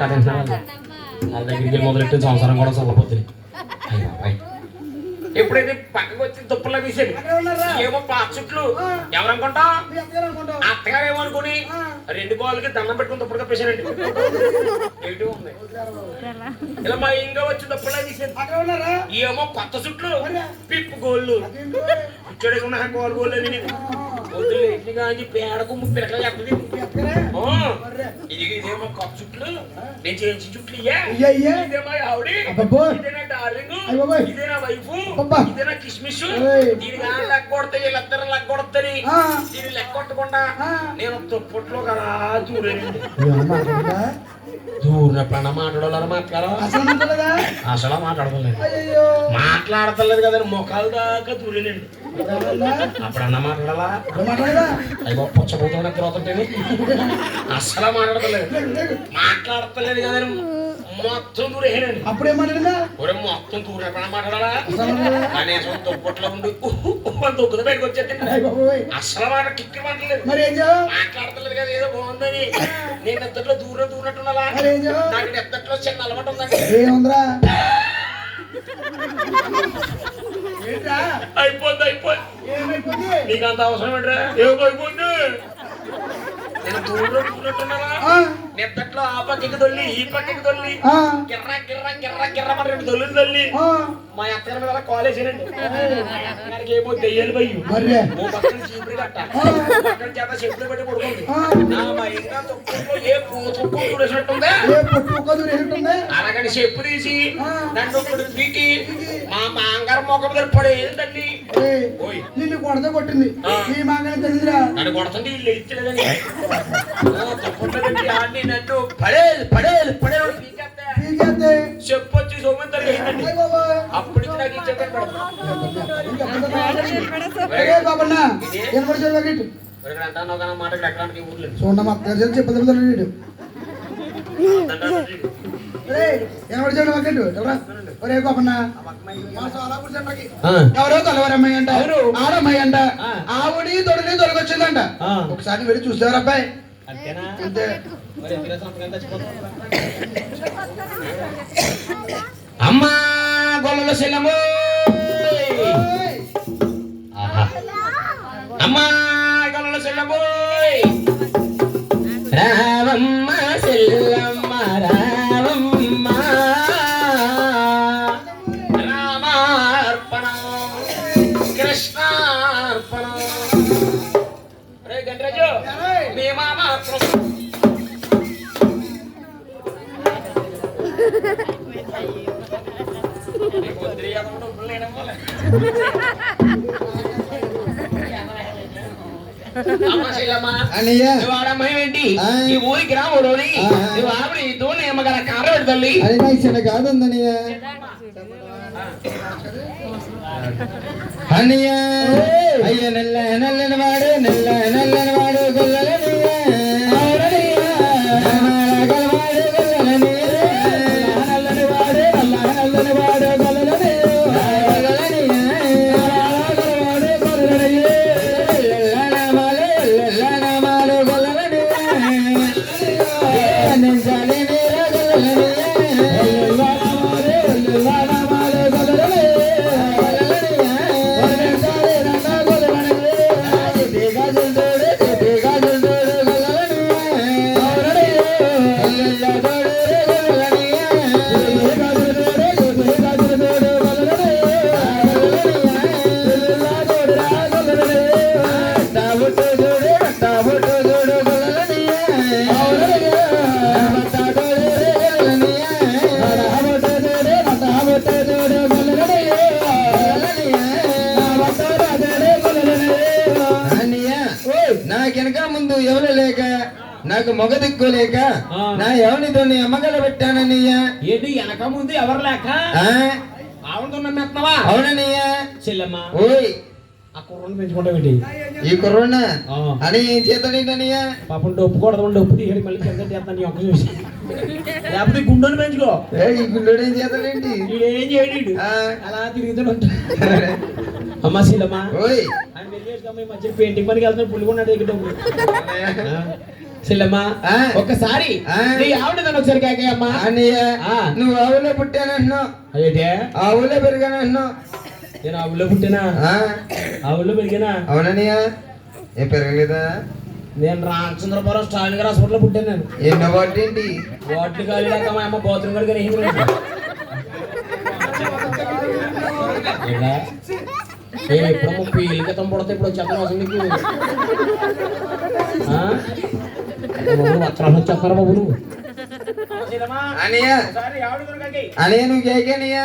కథ? వాళ్ళ దగ్గరికి వెళ్ళి మొదలెట్టి సంవత్సరం కూడా చల్లపోతుంది. ఎప్పుడైతే పక్కకు వచ్చి దుప్పలా తీసాడు? ఏమో పాత చుట్లు. ఎవరనుకుంటా అత్తగారు ఏమనుకుని రెండు కాళ్ళకి దండం పెట్టుకుని దుప్పటి కప్పేశానండి ఎటు ఉంది? ఇలా మా ఇంకా వచ్చి దుప్పలా తీసాడు? ఏమో కొత్త చుట్లు. పిప్పు గోళ్ళు? ఇచ్చడికి ఉన్న గోల్ గోళ్ళు పేడకు ముప్పై ఎట్లా చెప్పదు మీ మర్రే. ఇది ఇదేమో కొత్త చుట్లు నేను చేయించి చుట్లు ఇయ్యా ఇయ్య, ఇయ్య. ఇదేమో ఆవిడ అబ్బబ్బో. ఇదేనా డార్లింగ్ అయ్య బాబోయ్. ఇదేనా వైఫ్ అబ్బా. ఇదేనా కిస్మిస్ లెక్క కొడితే వీళ్ళిద్దరు లెక్క. దీన్ని కొట్టకుండా. నేను తుప్పట్లో కదా మాట్లాడాలని మాట్లాడాలా అసలు మాట్లాడలేదు అయ్యయ్యో. మాట్లాడతలేదు కదా మొఖాలు దాకా దూరేనండి. ఎవరన్నా? అప్పుడన్నా మాట్లాడాలా? అయ్యో పుచ్చబోతున్న తర్వాత అసలు మాట్లాడతలేదు. మాట్లాడతలేదు కదా మొత్తం దూరేనండి అప్పుడేం మాట్లాడిందా? ఒరే మొత్తం దూరేపడ మాట్లాడాలా? కనీసం దుప్పట్లో ఉండి దుక్కుద బయటకు వచ్చేది అయ్య బాబోయ్. అసలు మాట కిక్కి మాట్లాడలేదు. మరి ఏం చేయవు మాట్లాడతలేదు కదా ఏదో బాగుందని. నేను ఎత్తట్లో దూరం చేయవు నాకు ఎత్తట్లో చిన్న అలవాటు ఉందండి. అయిపోద్ది అయిపోద్ది. నీకు అంత అవసరం ఏంట్రా? ఏమో అయిపోద్ది. నేను దూరం దూరట్టున్నారా ఆ, నెత్తట్లో ఆ పక్కకి దొల్లి ఈ పక్కకి దొల్లి గిర్ర గిర్ర గిర్ర గిర్ర మరి రెండు దొల్లులు దొల్లి ఆ. మా అత్తగారి మీద కాలేజ్ అత్తగారికి ఏమో దెయ్యాలు మర్రే. ఓ పక్కన చీపురు కట్ట. పక్కన చేత చెప్పులు పెట్టి పడుకుంది. మా ఇంకా తొక్కులో ఏ పూతుక్కు చూడేసినట్టుందే అలాగని చెప్పు తీసి ఆ. నన్ను ఒకటి పీకి మా మాంగారు మొక్క మీద పడే ఏంటండి నిన్ను కొడత కొట్టింది. ఆ. నీ మాగని తెలియదురా నన్ను కొడుతుంది వీళ్ళు ఎడిచలేదని పీకేస్తే. చెప్పు వచ్చి. అప్పుడు నాకు చూడండి చెప్పదు ఎవరా? కలవరమ్మాయి అంట. ఆడమ్మాయి అంట. ఆవిడి తొడిని తొలగొచ్చిందంట. ఒకసారి వెళ్ళి చూసారు అబ్బాయి. అంతేనా? అంతే. అమ్మా గొల్లలో సెల్లము ఓయ్. అమ్మా గొల్లలో సెల్లము మామ అన్నయ్య ఏంటి ఆ. ఈ ఊరికి రాములోని ఆ. నువ్వు ఆవిడ ఈ దూని అమ్మగల కారడు తల్లి అది నాకు చిన్న కాదుందన్నయ్య అన్నయ్య అయ్య నెల్ల నల్లని వాడు నెల్ల నల్లని వాడు గొల్లలనయ్య నాకు వెనక ముందు ఎవరు లేక నాకు మొగ దిక్కు లేక ఆ. నా ఎవరితో అమ్మగల పెట్టానన్నయ్య ఏంటి వెనక ముందు ఎవరు లేక ఆ, ఆవిడతో నమ్మేస్తున్నావా అవునన్నయ్య చెల్లెమ్మ ఓయ్ ఆ కుర్రను పెంచుకుంటావేంటి ఈ కుర్రోన్న ఆ. అని ఏం చేతాడేంటన్నయ్య పాపం డొప్పు కొడదాం డొప్పు తీయడం మళ్ళీ కింద చేస్తాను ఒక్క చూసి లేకపోతే గుండెని పెంచుకో. ఏ, ఈ గుండోడు ఏం చేతాడేంటి వీడు ఏం చేయడు అలా తిరుగుతూ ఉంటాడు. అమ్మ శీలమ్మ. ఓయ్. ఆయన వెళ్ళి పెయింటింగ్ పనికి వెళ్తున్నా పుల్లుకున్నాడు ఇక్కడ చెల్లమ్మా. ఒక్కసారి. నీ ఆవిడ నన్ను ఒకసారి కాకయ్యమ్మా. నువ్వు ఆవులే పుట్టానంటున్నావు ఆవులే పెరిగానంటున్నావు నేను ఆ ఊళ్ళో పుట్టినా. ఆ, ఊళ్ళో పెరిగినా. అవునన్నయ్య ఏం పెరగలేదా? నేను రామచంద్రపురం స్టాలిన్ గారు హాస్పిటల్లో పుట్టాను నేను. ఎన్నో వాటి ఏంటి వాటిని కాలేక మా అమ్మ బాత్రూమ్ కూడా కానీ నేను ఎప్పుడు ముప్పై ఏళ్ళ క్రితం పుడితే ఇప్పుడు వచ్చేస్తాను అసలు నీకు. వస్త్రాలు వచ్చేస్తున్నారు బాబు నువ్వు? అన్నయ్య? అన్నయ్య నువ్వు అన్నయ్య?